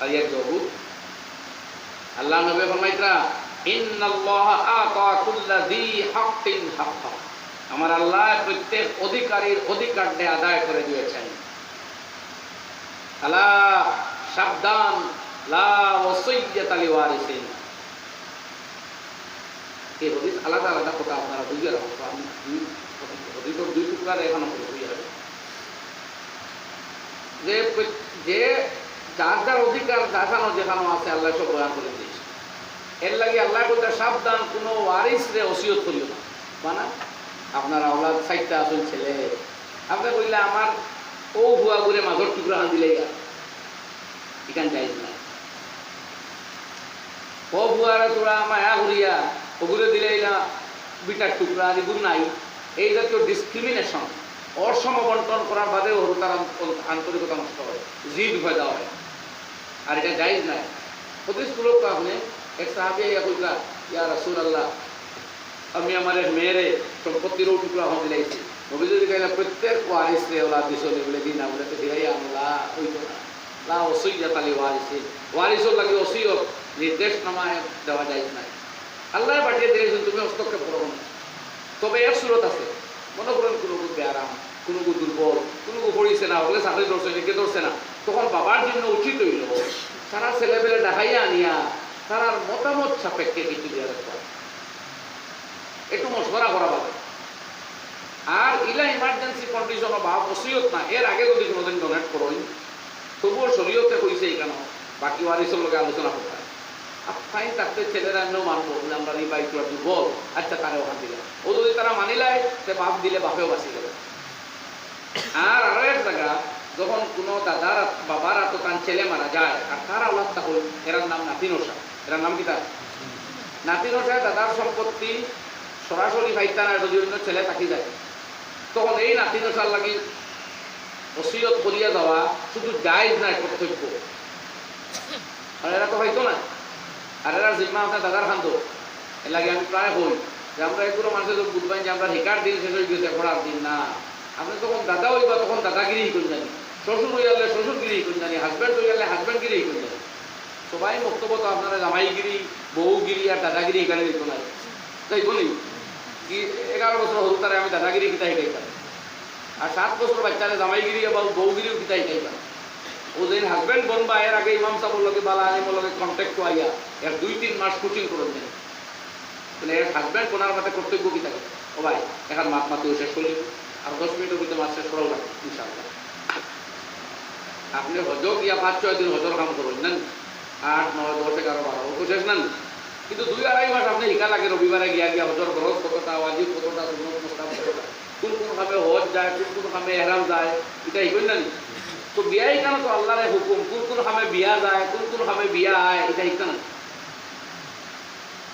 আর আল্লাহ নবী ফরমাইতরা, ইন্নাল্লাহ আতা কুল্লা যী হাক্কিন হাক্কা। আমার আল্লাহ প্রত্যেক অধিকারীর অধিকারটা আদায় করে দিয়েছেন। আলা সাবধান, লা ওয়াসিয়াত আলি ওয়ারিসিন এই হদিস আলাদা আলাদা কথা আপনারা বুঝে রাখুন। আমি দুই হদিসের দুই টুকরার এখনও বুঝে রাখুন যে যে যার যার অধিকার দেখানো যেখানো আছে, আল্লাহ সব বয়ান করে দিয়েছে। এর লাগে আল্লাহ বলতে সাবধান, কোনো ওয়ারিস রে ওসিয়ত করিও না। মানা, আপনার আওলাদ সাইটটা আসুন ছেলে। আপনি বললে আমার ও ভুয়া করে মাঘর টুকরা হান দিলে এখান চাই না। ও ভুয়ারে তোরা মায়া ঘুরিয়া ওগুলো দিলে না বিটার টুকরা, আর এগুলো নাই। এই জাতীয় ডিসক্রিমিনেশন অসম বন্টন করার বাদেও তার আন্ত- আন্তরিকতা নষ্ট হয়, জিদ ভয়দা হয়। আর এটা জায়জ নাই হদিসগুলো তো আপনি এক সাহাবি ইয়া কইলা ইয়া রাসূল আল্লাহ আমি আমার এক মেয়েরে সম্পত্তিরও টুকরা হতে দিলাইছি নবী যদি কইলা প্রত্যেক ওয়ারিস রে ওলা দিছলে বলে দিন আমরা তো দিলাই আমরা হইতো না লা ওসিয়াত আলি ওয়ারিসিন ওয়ারিসর লাগে ওসিয়ত নির্দেশ নামায় দেওয়া যায় নাই আল্লাহ পাঠিয়ে দিয়েছেন তুমি হস্তক্ষেপ করো না তবে এর সুরত আছে মনে করেন কোনো কোনো ব্যারাম কোনো কোনো দুর্বল কোনো কোনো পড়িছে না হলে চাকরি ধরছে না কে ধরছে না তখন বাবার জন্য উচিত হইল তারা ছেলেবেলে দেখাইয়া আনিয়া তারার মতামত সাপেক্ষে কিছু রাখতে হবে। একটু মশকরা করা পাবে আর ইলা ইমার্জেন্সি কন্ডিশন বা ওসিয়ত না, এর আগে যদি কোনোদিন ডোনেট করোই তবুও শরীয়তে হয়েছে কেন? বাকি ওয়ারিসের লোকে আলোচনা করতে হয়। তাই তাতে ছেলেরা এমনিও মানবো আমরা এই বাইক দুর্বল আচ্ছা তারা ওখান দিলে ও যদি তারা মানিলায় সে বাপ দিলে বাপেও বাঁচি যাবে আর আরও এক জায়গা যখন কোনো দাদার বাবার তো তার ছেলে মারা যায়, আর তার আওলাদ তখন এরার নাম নাতিনসা এরার নাম কি তার? নাতিনসা দাদার সম্পত্তি। সরাসরি ভাইতা না যদি অন্য ছেলে থাকি যায়, তখন এই নাতিনসার লাগি ওসিয়ত করিয়া যাওয়া শুধু জায়জ নাই, কর্তব্য। আর এরা তো হয়তো না আর এরা জিম্মা আপনার দাদার খান্ত। এর লাগে আমি প্রায় হই যে আমরা এগুলো মানুষের বুঝবেন যে আমরা হিকার দিন শেষ হয়ে গেছে পড়ার দিন না। আপনি তখন দাদা হইবা, তখন দাদাগিরি করে জানি শ্বশুর হয়ে গেলে শ্বশুরগিরি করে জানি হাজব্যান্ড হয়ে গেলে হাজব্যান্ডগিরি করে জানি সবাই বক্তব্য তো আপনারা জামাইগিরি, বউগিরি আর দাদাগিরি এখানে দিত না তাই বলি, কি এগারো বছর হল তারে আমি দাদাগিরি কিতা শিখাইতাম আর সাত বছর বাচ্চারে জামাইগিরি বা বউগিরিও কিতা শিখাইতাম ও যেন হাজব্যান্ড বনবা, এর আগে ইমাম সাহেবের লগে বালা আলিমের লগে কন্ট্যাক্ট আইয়া এর দুই তিন মাস কোচিং করে দেন মানে এর হাজব্যান্ড কোনার মাথায় কর্তব্য কি থাকে? ও ভাই, এখন মাপ মাতেও শেষ করলি আর দশ মিনিটের ভিতরে মাছ শেষ করাও লাগে ইনশাআল্লাহ। আপনি হজ গিয়া পাঁচ ছয় দিন হজর কাম করুন নেন আট নয় দশ এগারো বারো ও তো শেষ নেন কিন্তু দুই আড়াই মাস আপনি শিকা লাগে রবিবারে গিয়া গিয়া হজর খরচ কতটা ওয়াজিব কতটা সুন্নত মুস্তাহাব কতটা কোন কোন ভাবে হজ যায় কোন কোন ভাবে এহরাম যায় এটা শিখুন না নি? তো বিয়াই কেন তো আল্লাহরে হুকুম কোন কোন ভাবে বিয়া যায় কোন কোন ভাবে বিয়া আয় এটা শিখতে না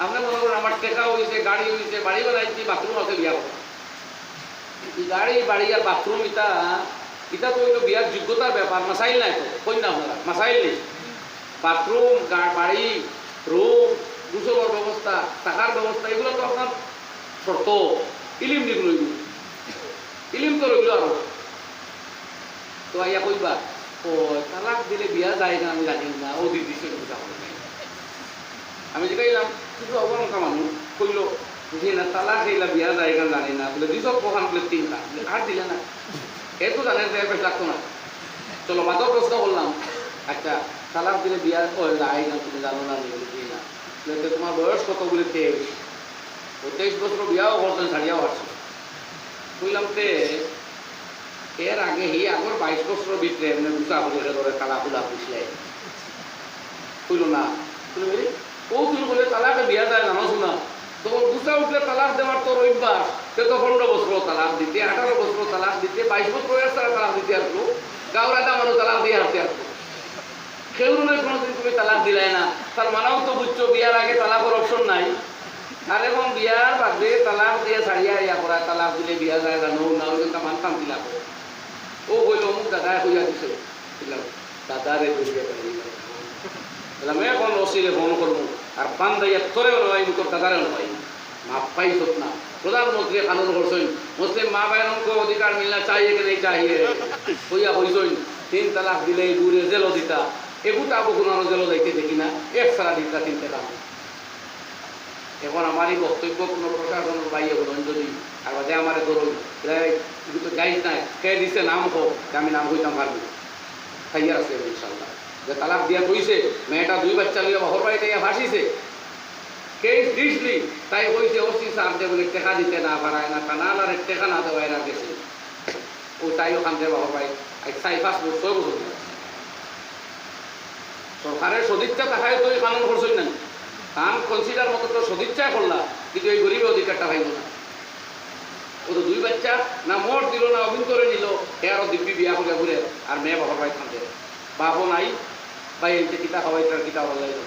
আপনি মনে করেন আমার টেকা হয়েছে গাড়ি হয়েছে বাড়ি বানাইছি বাথরুম আছে বিয়া করা এই গাড়ি বাড়ি আর বাথরুম ইটা ইটা তো হইল বিয়ার যোগ্যতার ব্যাপার, মাসাইল নাই তো না আপনারা মাসাইল নেই। বাথরুম বাড়ি, রুম গুসলের ব্যবস্থা টাকার ব্যবস্থা, এগুলো তো আপনার শর্ত। ইলিম যেগুলো এগুলো ইলিম তো রইল আরও। তো আইয়া কইবা ও তালাক দিলে বিয়া যায় না, আমি জানি না, ও দিদি সে। আমি জিগাইলাম কিছু অবনকা মানুষ। কইল, বুঝি না, তালাক দিলা বিয়া যায় না, জানি না। বলে দিছ কখান বলে তিনটা আর দিলে না। এ তো জানে যে বেশ লাগতো না। চলো মাত্র প্রশ্ন করলাম। আচ্ছা তালাক দিলে বিয়া ও যায় না তুমি জানো না বুঝি না? তো, তোমার বয়স কত বলে তেইশ ও, তেইশ বছর বিয়াও করছেন ছাড়িয়াও আসছে বুঝলাম তে, এর আগে হি আগর বাইশ বছর ভিতরে এমনি গুছা হলে ধরে তালা খোলা বুঝলে কইল, না। ও তুমি বলে তালাকে বিয়া যায় জানো শোনা। তখন গুছা উঠলে তালাক দেওয়ার তোর অভ্যাস সে তো পনেরো বছর তালাক দিতে আঠারো বছর তালাক দিতে বাইশ বছর বয়স তারা তালাক দিতে আসলো একটা মানুষ তালাক দিয়ে আসতে আসলো নয় কোনোদিন তুমি তালাক দিলে না। তার মানাও তো বুঝছ বিয়ার আগে তালাকের অপশন নাই। আর এখন বিয়ার বাদে তালাক দিয়ে ছাড়িয়া ইয়া করা তালাক দিলে বিয়া যায় জানো না ওই জন্য মানতাম দিলা ও কইল অমুক দাদায় কইয়া দিছে। বললাম দাদারে কইয়া বললাম এখন ওসিরে ফোন করব আর বান্দাইয়া তোরেও নয় মুখর দাদারেও নয় মাপ পাইছ না। প্রধানমন্ত্রী কানুন করছেন মুসলিম মা বাইরকে অধিকার মিলনে চাইয়ে কে চাহিয়ে হইয়া হইছেন তিন তালাক দিলে দূরে জেল দিতা। এগুটা বকুনানো জেল যাইতে দেখি না। এক সারা দিতা তিন তালাক। এখন আমার এই বক্তব্য কোনো প্রশাসনের বাইরে হলেন যদি আর বাদে আমার ধরুন গাইজ নাই। কে দিছে নাম হোক আমি নাম হইতাম পারব খাইয়া আছে ইনশাল্লাহ যে তালাক দিয়া কইছে, মেয়েটা দুই বাচ্চা নিয়ে বহর বাড়িতে ভাসিছে ভাসিছে কে দিসলি তাই কইছে ওসি সাহেব যে বলে টেকা দিতে না পারায় না কানালার টেকা না দেওয়া এরা গেছে। ও তাই ওখান থেকে বাড়ি আজ চাই পাঁচ বছর ছয় বছর। সরকারের সদিচ্ছা দেখায় তো এই কানুন না। কাম কনসিডার মতো তো সদিচ্ছা করলা, কিন্তু এই গরিব অধিকারটা পাইব না। ও তো দুই বাচ্চা, না মোট দিল, না অভিন্তরে নিল হে আরও দিব্যি বিয়া করে ঘুরে, আর মেয়ে বাবার বাড়ি থাকতে বাপও নাই বা এই যে কিতা খাওয়াই তার কিতা ভালো লাগে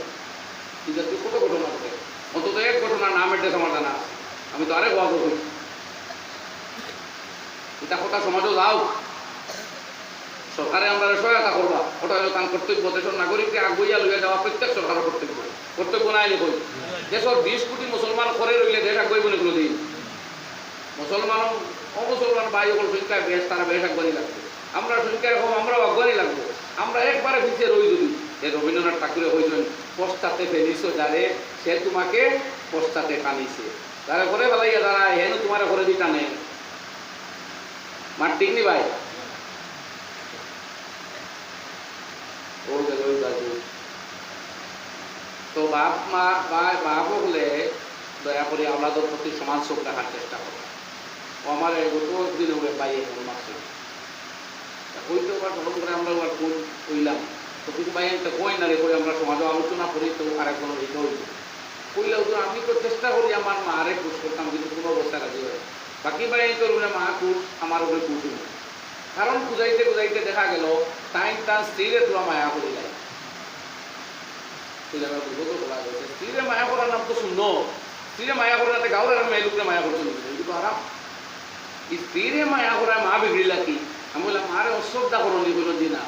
কিন্তু কত ঘটনা ঘটে অন্তত এক ঘটনা নাম এড্রেস আমার জানা আমি তো আরেক গল্প করি এটা কথা সমাজও যাও। সরকারে আমরা সহায়তা করবা। ওটা হলো তার কর্তব্য। দেশের নাগরিককে আগুইয়া লইয়া যাওয়া প্রত্যেক সরকারের কর্তব্য। কর্তব্য নাই লিখই দেশের বিশ কোটি মুসলমান করে রইলে দেশ আগুইব না কোনোদিন। মুসলমান অমুসলমান ভাই সকল সংখ্যায় বেশ, তারা বেশ আগুয়ানি লাগবে। আমরা সংখ্যায় কম, আমরাও আগুয়ানি লাগবো। আমরা একবারে পিছিয়ে রই যদি। যে রবীন্দ্রনাথ ঠাকুরের হয়েছেন পশ্চাতে ফেলিস যারে, সে তোমাকে পশ্চাতে টানিছে। তারা করে ফেলাইয়া দাঁড়া হেন তোমার করে দি টানে। মার ঠিক নি ভাই? তো বাপ মা বা বাপ হলে দয়া করে আওলাদের প্রতি সমান চোখ রাখার চেষ্টা করো। আমার দিন হবে বাইরে মাসে। হইতে করে আমরা কোন কইলাম। তো কই না রে, কই আমরা সমাজে আলোচনা করি, তো আমি তো চেষ্টা করি আমার মা আরে খুশ করতাম, কিন্তু কোনো অবস্থা রাজি হয় বাকি ভাই তো মা আমার কারণ বুঝাইতে বুঝাইতে দেখা গেল টাইম তার স্ত্রীরে তোলা মায়া করে যায় স্ত্রীরে মায়া করার নাম তো শূন্য। স্ত্রীরে মায়া করে না গাঁর আর মেয়ে মায়া করছে কিন্তু আরাম স্ত্রীরে মায়া করায় মা বিগড়িলা কি? আমি বললাম মারে অশ্রদ্ধা করো নি বলো জি না।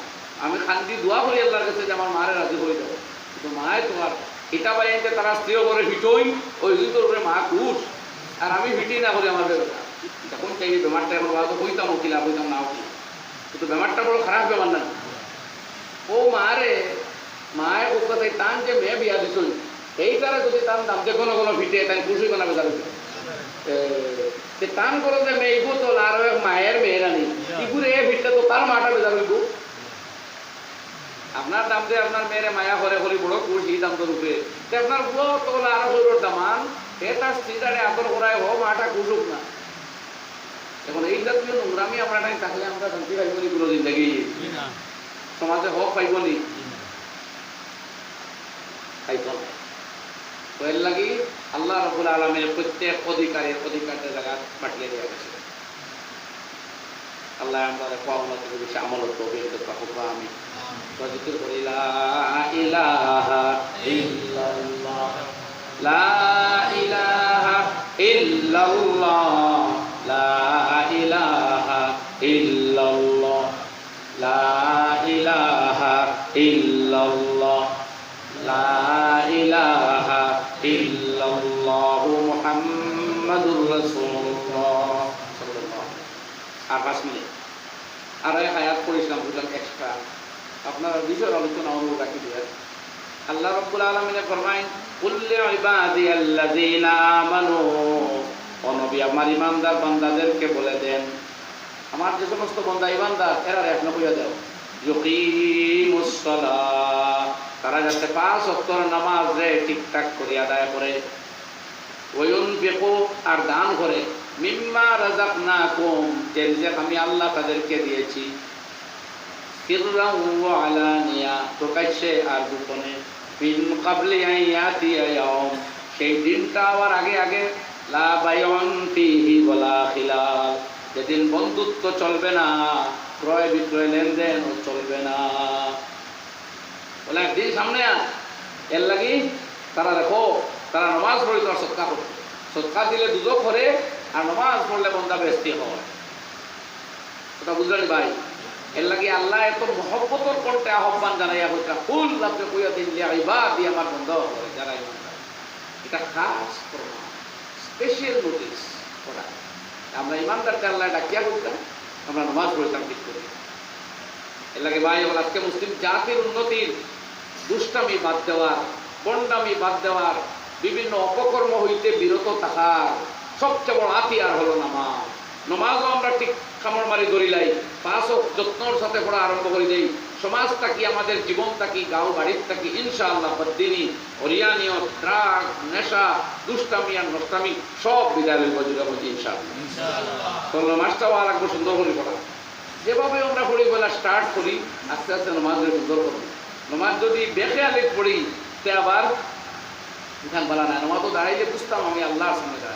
আমি খান্দি দোয়া করি আল্লাহর কাছে যে আমার মারে রাজি করে যাব। কিন্তু মায়ে তোমার এটা বাইতে তারা স্ত্রীও করে হিটই, ওই দুটোর উপরে মা খুশ আর আমি হিটি না করি আমার ব্যবসা তখন চাই বেমারটা এখন বাবা তো হইতাম, উকিলা হইতাম না উকিল। কিন্তু বেমারটা বড় খারাপ বেমার না। ও মারে, মায়ের ও কথায় টান যে মেয়ে বিয়া দিছই এইটারে যদি টান দাম যে কোনো কোনো ভিটে তাই খুশি বানাবে তার তে টান করো যে মেয়ে তো আর এক মায়ের মেয়েরানি ইগুরে এ ভিটটা তো তার মাটা বেজার হইব আপনার দাম দিয়ে আপনার মেয়েরে মায়া করে করে বড় খুশি দাম তো রূপে আপনার বুয়ো তো আরও হইর দামান। এ তার স্ত্রীটারে আদর করায় হো মাটা খুশুক না। এখন এই জাতীয় নোংরামি আমরা নাই তাহলে আমরা শান্তি পাইব নি কোনো জিন্দগি? সমাজে হক পাইব নি? পাইব না। এর লাগি আল্লাহ রবুল আলমের প্রত্যেক অধিকারের অধিকারটা জায়গা পাঠিয়ে দেওয়া গেছে। আল্লাহ আমরা বেশি আমল দাও আমি وذكر لا إله إلا الله لا إله إلا الله لا إله إلا الله لا إله إلا الله لا إله إلا الله محمد رسول الله صلى الله عليه وسلم আর পাঁচ মিনিট আর এক আয়াত করেছিলাম বুঝলাম এক্সট্রা আপনার বিষয় আলোচনা অনুরোধ রাখি দিয়ে। আল্লাহ রব্বুল আলমিনে ফরমাইন কুল্লে ইবাদি আল্লাযীনা আমানু। ও নবী, আমার ইমানদার বান্দাদেরকে বলে দেন, আমার যে সমস্ত বান্দা ইমানদার, এরা এখন কইয়া দাও। ইউকিমুস তারা যাতে পাঁচ ওয়াক্তর নামাজ রে ঠিকঠাক করে আদায় করে। ওয়ুনফিকু আর দান করে, মিম্মা রাযাকনাকুম। যে রিজিক আমি আল্লাহ তাদেরকে দিয়েছি আর সেই দিনটা আবার আগে আগে। যেদিন বন্ধুত্ব চলবে না, ক্রয় বিক্রয় লেনদেন চলবে না। বলে একদিন সামনে এর লাগি তারা দেখো, তারা নমাজ পড়ি তোমার সৎকা করবে সৎকা দিলে দুদক করে, আর নমাজ পড়লে বন্ধা বেস্তি হয়। ওটা বুঝলেন ভাই? এর লাগে আল্লাহ এত মহব্বতর কণ্ঠে আহ্বান জানাইয়া হইতা ফুল আপনি কইয়া যে আইবা দিয়ে আমার বন্ধ করে, যারা এটা খাস স্পেশাল নোটিস করা। আমরা ইমানদারকে আল্লাহ ডাকিয়া করতাম আমরা নমাজ পড়তাম ঠিক করে। এর লাগে ভাই, আমার আজকে মুসলিম জাতির উন্নতির দুষ্টামি বাদ দেওয়ার, বন্ডামি বাদ দেওয়ার, বিভিন্ন অপকর্ম হইতে বিরত থাকার সবচেয়ে বড় হাতিয়ার হলো নামাজ। নমাজও আমরা ঠিক খামর মারি ধরিলাই। পাঁচও যত্নর সাথে পড়া আরম্ভ করে দেই। সমাজ থাকি আমাদের জীবন থাকি গাঁও বাড়ির থাকি ইনশাআল্লাহ বদিনী হরিয়ানিয়ত ড্রাগ নেশা দুষ্টামি আর নষ্টামি সব বিদায় লইব যুগাপতি ইনশাআল্লাহ। তো নমাজটাও আর একবার সুন্দর করে পড়া যেভাবে আমরা পড়ি বলা স্টার্ট করি আস্তে আস্তে নমাজের সুন্দর করি। নমাজ যদি বেঁকে বেখেয়ালে পড়ি তে আবার এখান বলা নাই। নমাজ তো দাঁড়াইলে বুঝতাম আমি আল্লাহর সামনে দাঁড়াইছি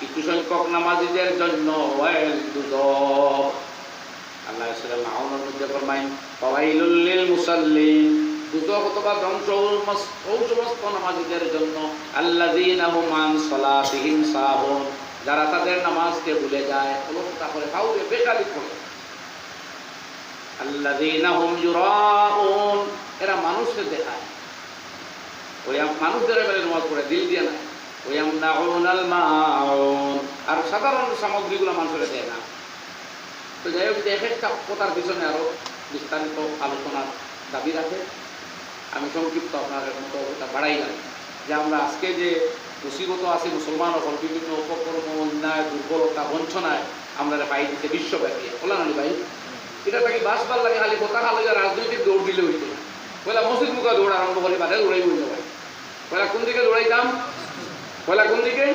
কিছু সংখ্যক নামাজিদের জন্য আল্লাহ সাল্লাম মাউনের মধ্যে ফরমাইন ফাওয়াইলুল লিল মুসাল্লিন দুদক অথবা ধ্বংস সমস্ত নামাজিদের জন্য। আল্লাযীনা হুম আন সালাতিহিম সাহুন, যারা তাদের নামাজকে ভুলে যায় অলসতা করে কাউকে বেকালি করে। আল্লাযীনা হুম ইউরাউন, এরা মানুষকে দেখায়। ওই মানুষদের এবারে নামাজ পড়ে দিল দিয়ে না ওই আমনাউনাল মাউন আর সাধারণ সামগ্রীগুলো মানুষের দেয় না। তো যাই হোক যে এক একটা কথার পিছনে আরও বিস্তারিত আলোচনার দাবি রাখে। আমি সংক্ষিপ্ত আপনার মতো কথা বাড়াইলাম যে আমরা আজকে যে মুসিবত আছে, মুসলমান হল বিভিন্ন উপকর্ম অন্যায়, দুর্বলতা, বঞ্চনায় আমরা পাই দিতে বিশ্বব্যাপী। বলা নানি ভাই, এটা তাকে বাসবার লাগে খালি কথা খালি রাজনৈতিক দৌড় দিলে হইতো না। পয়লা মসজিদ মুখা দৌড় আরম্ভ করি বাদে দৌড়াই বলতে ভাই। পয়লা কোন দিকে দৌড়াইতাম? পয়লা কোন দিকে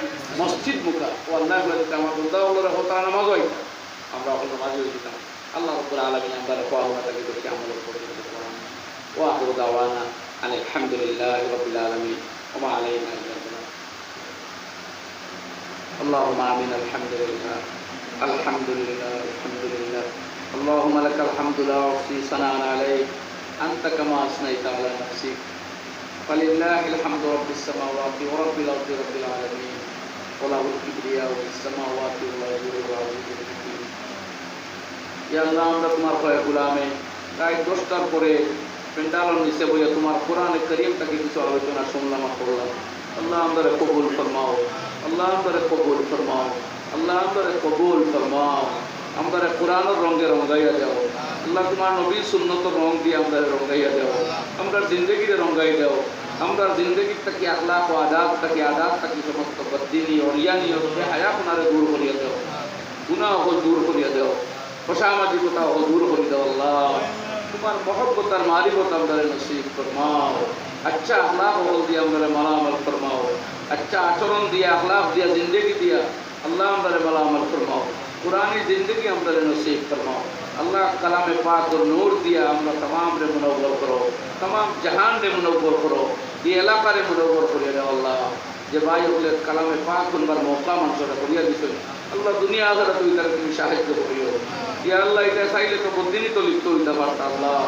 মসজিদ মুখা ও আল্লাহ করে দিতাম আমার বন্ধা হলো তারা নামাজ হইতাম আমরা এখন নামাজ হইতাম আল্লাহ রব্বুল আলামিন আমরা কোয়া তাকে করতে আমল করে ও আখির দাওয়ানা আলহামদুলিল্লাহ রাব্বিল আলামিন ওমা আলাইনা ইল্লা البلاغ اللهم آمين الحمد لله الحمد لله الحمد لله اللهم لك الحمد لا أحصي ثناء عليك أنت كما أثنيت على نفسك فلله الحمد رب السماوات ورب الأرض رب العالمين وله الكبرياء في السماوات والأرض والعزيز الحكيم ইয়া আল্লাহ আমরা তোমার ভয়ে গুলামে রাত দশটার পরে পেন্ডালর নিচে বইয়া তোমার কোরআনে করিমটাকে কিছু আলোচনা শুনলাম আর করলাম আল্লাহ আমাদের কবুল ফরমাও আল্লাহ আমাদের কবুল ফরমাও আল্লাহ আমাদের কবুল ফরমাও আমাদের কোরআনের রঙে রঙ্গাইয়া যাও আল্লাহ তোমার নবীর সুন্নত রং দিয়ে আমরা রঙ্গাইয়া দেও। আমরা জিন্দগিতে রঙ্গাই দেও। আমরা জিন্দগির থাকি আল্লাহ ও আদাব থাকি আদাব থাকি সমস্ত বদিনী অরিয়ানীয় তবে হায়া কোনারে দূর করিয়া দেও। গুণা ও দূর করিয়া দেও। প্রসামাজিকতা ও দূর করি দেও, আল্লাহ। তোমার মহব্বতার মারিবত আমরা নসিব ফরমাও। আচ্ছা আল্লাহ বল দিয়ে আমরা মালামাল ফরমাও। আচ্ছা আচরণ দিয়ে আল্লাহ দিয়া, জিন্দগি দিয়া, আল্লাহ আমরা মালামাল ফরমাও। পুরানি জিন্দগি আমরা নসিব ফরমাও। اللہ کلام پاک کو نور دیا ہم تمام نے منور کرو تمام جہان نے منور کرو یہ علاقہ نے منور کریے اللہ যে ভাই হলে কালামে পাক কোনবার মৌকা মানুষরা করিয়া দিত আল্লাহ দুনিয়া আধারা তুমি তারা তুমি সাহায্য করিও। ইয়া আল্লাহ এটা চাইলে তো প্রতিদিনই তো লিপ্ত হইতে পারত আল্লাহ।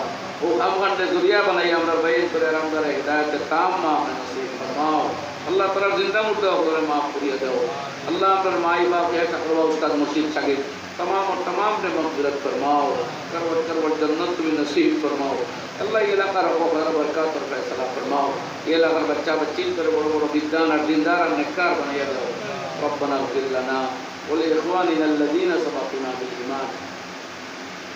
ও আফগানদের দরিয়া বানাই আমরা বাইর করে আমরা হেদায়তের কাম না ফরমাও। আল্লাহ তারা জিন্দা মুর্দা করে মাফ করিয়া দাও अल्लाह पर माई बाप है तकवा उस्ताद मुर्शिद शागिद तमाम और तमाम ने मगफिरत फरमाओ करवट करवट जन्नत भी नसीब फरमाओ अल्लाह ये इलाका रखो खैर बरकत और फैसला फरमाओ ये इलाका बच्चा बच्ची करे बड़ो बड़ो विद्वान और दीनदार और नेककार बनाया जाओ रब्बना اغفر لنا ولإخواننا الذين سبقونا بالإيمان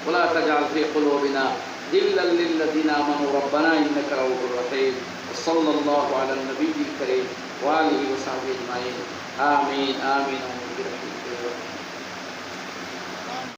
ولا تجعل في قلوبنا غلا للذين آمنوا ربنا إنك رؤوف رحيم وصلى الله على النبي الكريم وآله وصحبه أجمعين. آمين آمين آمين.